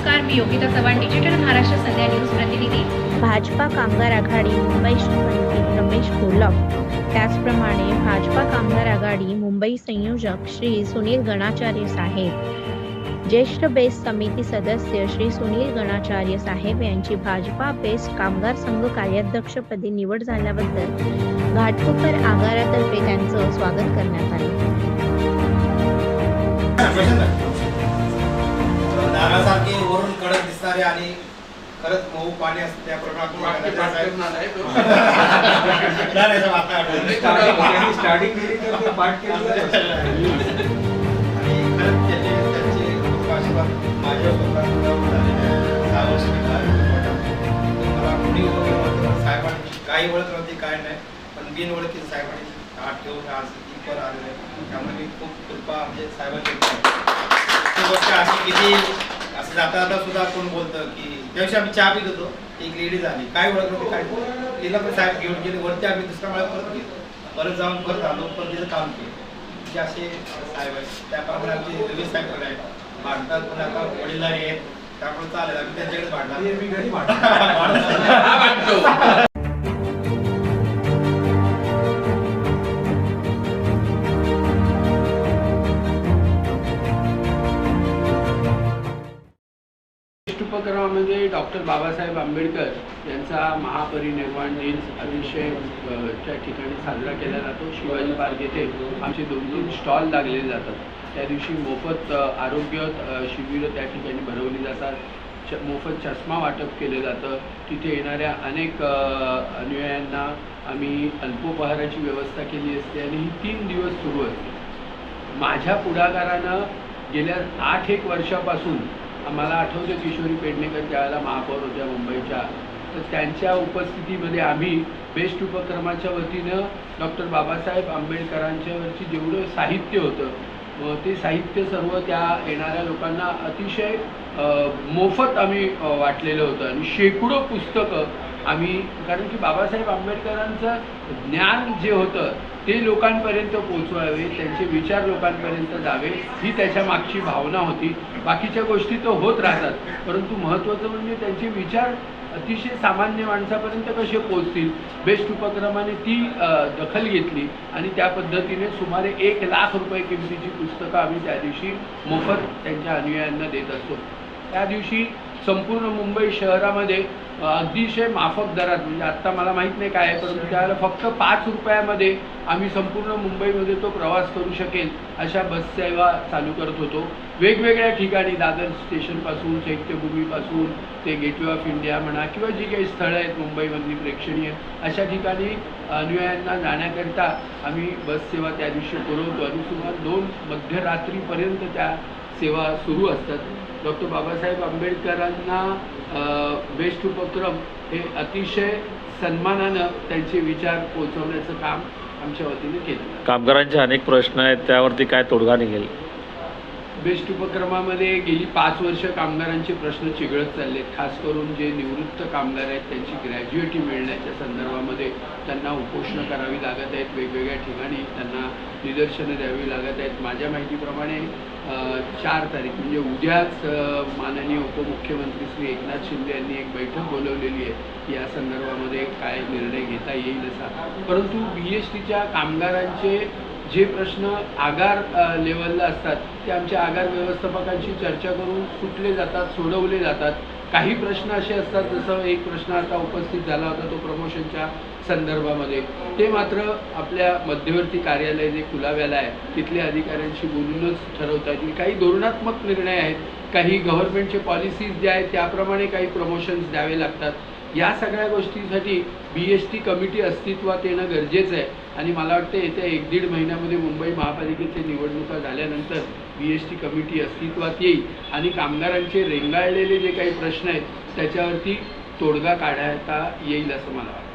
मी Yogita Chavan digital Maharashtra Sandhya news प्रतिनिधी. भाजपा कामगार आघाडी मुंबईचे मंत्री रमेश घोलप त्याचप्रमाणे भाजपा कामगार आघाडी मुंबई संयोजक श्री सुनील गणाचार्य साहेब. ज्येष्ठ बेस्ट समिती सदस्य श्री सुनील गणाचार्य साहेब यांची भाजपा बेस्ट कामगार संघ कार्याध्यक्षपदी निवड झाल्याबद्दल घाटकोपर आगारातर्फे त्यांचं स्वागत करण्यात आले. नारळासारखे वरून कडक दिसणारे आणि खरंच मऊ पाणी असतं. स्टार्टिंग केली तर ते पाठ केलं आणि खरंच त्याचे त्यांचे खूप आशीर्वाद माझ्या लोकांना झालेले आहेत. सहा वर्ष मी कार्य करतो. मला कोणी वगैरे म्हणतं, साहेबांनी काही ओळख नव्हती काय नाही पण बिन ओळखी साहेबांनी हात ठेवून आज इथपर आलेले त्यामुळे मी खूप कृपा म्हणजे साहेबांची गोष्ट अशी किती असं जाता जाता सुद्धा कोण बोलतं की त्याविषयी आम्ही चहा पित होतो. एक लेडीज आली. काय ओळख नव्हती काय नाही. तिला पण साहेब घेऊन गेले. वरती आम्ही दुसऱ्या वेळा परत गेलो परत जाऊन परत आलो. परत तिथं काम केलं. जे असे साहेब आहेत त्याप्रमाणे आमचे रवी साहेब आहेत. भांडतात पण आता वडीलधारी आहेत. त्यामुळे चालेल. आम्ही त्यांच्याकडे भांडणार. डॉक्टर बाबासाहेब आंबेडकर यांचा महापरिनिर्वाण दिन अतिशय च्या ठिकाणी साजरा केला जातो. शिवाजी पार्क येथे आमचे दोन दोन स्टॉल लागलेले जातात. त्या दिवशी मोफत आरोग्य शिबिरं त्या ठिकाणी भरवली जातात. च मोफत चष्मा वाटप केलं जातं. तिथे येणाऱ्या अनेक अनुयायांना आम्ही अल्पोपहाराची व्यवस्था केली असते आणि ही तीन दिवस सुरू असते. माझ्या पुढाकारानं गेल्या आठ एक वर्षापासून मला आठवतं किशोरी पेडणेकर त्यावेळेला महापौर होत्या मुंबईच्या तर त्यांच्या उपस्थितीमध्ये आम्ही बेस्ट उपक्रमाच्या वतीनं डॉक्टर बाबासाहेब आंबेडकरांच्यावरची जेवढं साहित्य होतं ते साहित्य सर्व त्या येणाऱ्या लोकांना अतिशय मोफत आम्ही वाटलेलं होतं. आणि शेकडो पुस्तकं आम्ही कारण की बाबासाहेब आंबेडकरांचं ज्ञान जे होतं ते लोकांपर्यंत पोचवावे त्यांचे विचार लोकांपर्यंत जावे ही त्याच्या मागची भावना होती. बाकीच्या गोष्टी तर होत राहतात परंतु महत्त्वाचं म्हणजे त्यांचे विचार अतिशय सामान्य माणसापर्यंत कसे पोचतील बेस्ट उपक्रमाने ती दखल घेतली आणि त्या पद्धतीने सुमारे एक लाख रुपये किमतीची पुस्तकं आम्ही त्या दिवशी मोफत त्यांच्या अनुयायांना देत असतो. त्या दिवशी संपूर्ण मुंबई शहरामध्ये अतिशय माफक दरात म्हणजे आत्ता मला माहीत नाही काय आहे परंतु त्यावेळेला फक्त पाच रुपयामध्ये आम्ही संपूर्ण मुंबईमध्ये तो प्रवास करू शकेल अशा बससेवा चालू करत होतो. वेगवेगळ्या ठिकाणी दादर स्टेशनपासून चैत्यभूमीपासून ते गेटवे ऑफ इंडिया म्हणा किंवा जी काही स्थळं आहेत मुंबईमधली प्रेक्षणीय अशा ठिकाणी अनुयायांना जाण्याकरिता आम्ही बससेवा त्या दिवशी पुरवतो. आणि सुमार दोन मध्यरात्रीपर्यंत त्या सेवा सुरू असतात. डॉक्टर बाबासाहेब आंबेडकरांना बेस्ट उपक्रम हे अतिशय सन्मानानं त्यांचे विचार पोचवण्याचं काम आमच्या वतीने केलं कामगारांचे अनेक प्रश्न आहेत त्यावरती काय तोडगा निघेल? बेस्ट उपक्रमामध्ये गेली पाच वर्ष कामगारांचे प्रश्न चिघळत चालले खास करून जे निवृत्त कामगार आहेत त्यांची ग्रॅज्युएटी मिळण्याच्या संदर्भामध्ये त्यांना उपोषणं करावी लागत आहेत. वेगवेगळ्या ठिकाणी त्यांना निदर्शनं द्यावी लागत आहेत. माझ्या माहितीप्रमाणे चार तारीख म्हणजे उद्याच माननीय उपमुख्यमंत्री श्री एकनाथ शिंदे यांनी एक बैठक बोलवलेली आहे. या संदर्भामध्ये काय निर्णय घेता येईल असा. परंतु बी एस टीच्या कामगारांचे जे प्रश्न आगार लेवलला असतात ते आमच्या आगार व्यवस्थापकांशी चर्चा करून सुटले जातात सोडवले जातात. काही प्रश्न असे असतात जसं एक प्रश्न आता उपस्थित झाला होता तो प्रमोशनच्या संदर्भामध्ये. ते मात्र आपल्या मध्यवर्ती कार्यालय जे कुलाव्याला आहे तिथल्या अधिकाऱ्यांशी बोलूनच ठरवता येतील काही धोरणात्मक निर्णय आहेत काही गव्हर्नमेंटचे पॉलिसीज जे आहेत त्याप्रमाणे काही प्रमोशन्स द्यावे लागतात. या सगळ्या गोष्टींसाठी बी एस टी कमिटी अस्तित्वात येणं गरजेचं आहे. आणि मला वाटतं येत्या एक दीड महिन्यामध्ये मुंबई महापालिकेच्या निवडणुका झाल्यानंतर बी एस टी कमिटी अस्तित्वात येईल. आणि कामगारांचे रेंगाळलेले जे काही प्रश्न आहेत त्याच्यावरती तोडगा काढता येईल असं मला वाटतं.